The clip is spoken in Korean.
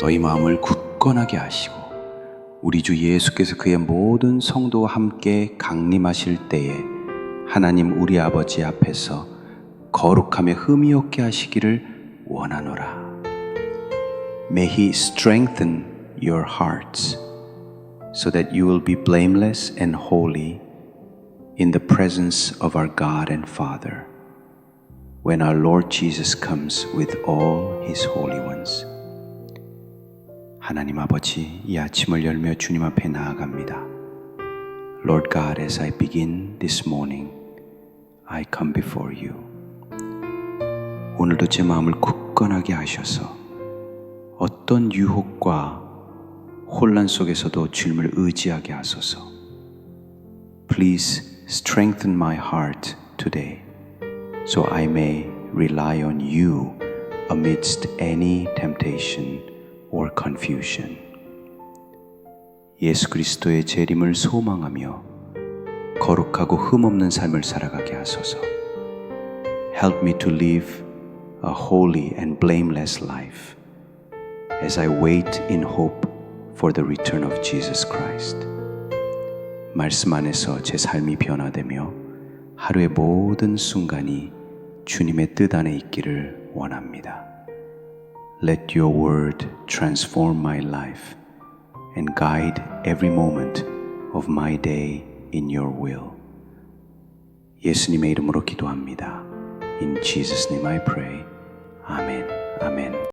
너희 마음을 굳건하게 하시고 우리 주 예수께서 그의 모든 성도와 함께 강림하실 때에 하나님 우리 아버지 앞에서 거룩함에 흠이 없게 하시기를 원하노라. May he strengthen your hearts so that you will be blameless and holy in the presence of our God and Father when our Lord Jesus comes with all his holy ones. 하나님 아버지, 이 아침을 열며 주님 앞에 나아갑니다. Lord God, as I begin this morning, I come before you. 오늘도 제 마음을 굳건하게 하셔서 어떤 유혹과 혼란 속에서도 주님을 의지하게 하소서. Please strengthen my heart today so I may rely on you amidst any temptation confusion. 예수 그리스도의 재림을 소망하며 거룩하고 흠없는 삶을 살아가게 하소서. Help me to live a holy and blameless life as I wait in hope for the return of Jesus Christ. 말씀 안에서 제 삶이 변화되며 하루의 모든 순간이 주님의 뜻 안에 있기를 원합니다. Let your word transform my life and guide every moment of my day in your will. 예수님의 이름으로 기도합니다. In Jesus' name I pray. 아멘. 아멘.